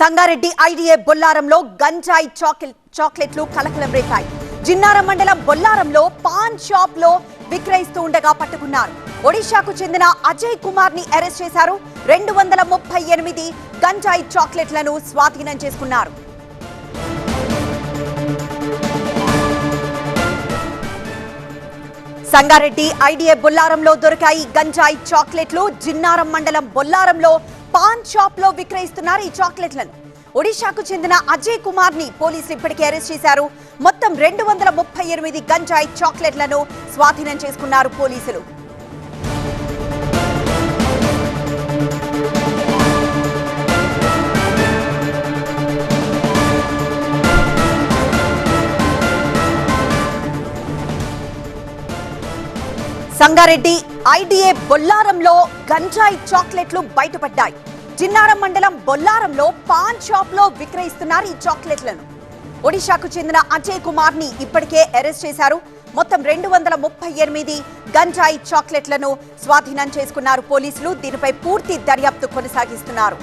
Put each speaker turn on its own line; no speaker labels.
Sangareddy IDA బొల్లారంలో గంజాయి chocolate చాక్లెట్లు కలకలం రేపాయి. జిన్నారం మండలం బొల్లారంలో పాన్ షాప్లో విక్రయిస్తూ ఉండగా పట్టుకున్నారు. ఒడిశాకు చెందిన అజయ్ కుమార్ని అరెస్ట్ చేశారు. రెండు వందల ముప్పై ఎనిమిది గంజాయి చాక్లెట్లను స్వాధీనం చేసుకున్నారు. సంగారెడ్డి ఐడిఏ బొల్లారంలో దొరికాయి గంజాయి చాక్లెట్లు జిన్నారం మండలం బొల్లారంలో పాన్ షాప్లో విక్రయిస్తున్నారు ఈ చాక్లెట్లను. ఒడిశాకు చెందిన అజయ్ కుమార్ని పోలీసులు ఇప్పటికే అరెస్ట్ చేశారు. మొత్తం రెండు వందల ముప్పై ఎనిమిది గంజాయి చాక్లెట్లను స్వాధీనం చేసుకున్నారు పోలీసులు. సంగారెడ్డి ఐడిఏ బొల్లారంలో గంజాయి చాక్లెట్లు బయటపడ్డాయి. జిన్నారం మండలం బొల్లారంలో పాన్ షాప్లో విక్రయిస్తున్నారు ఈ చాక్లెట్లను. ఒడిశాకు చెందిన అజయ్ కుమార్ని ఇప్పటికే అరెస్ట్ చేశారు. మొత్తం రెండు వందల ముప్పై ఎనిమిది గంజాయి చాక్లెట్లను స్వాధీనం చేసుకున్నారు పోలీసులు. దీనిపై పూర్తి దర్యాప్తు కొనసాగిస్తున్నారు.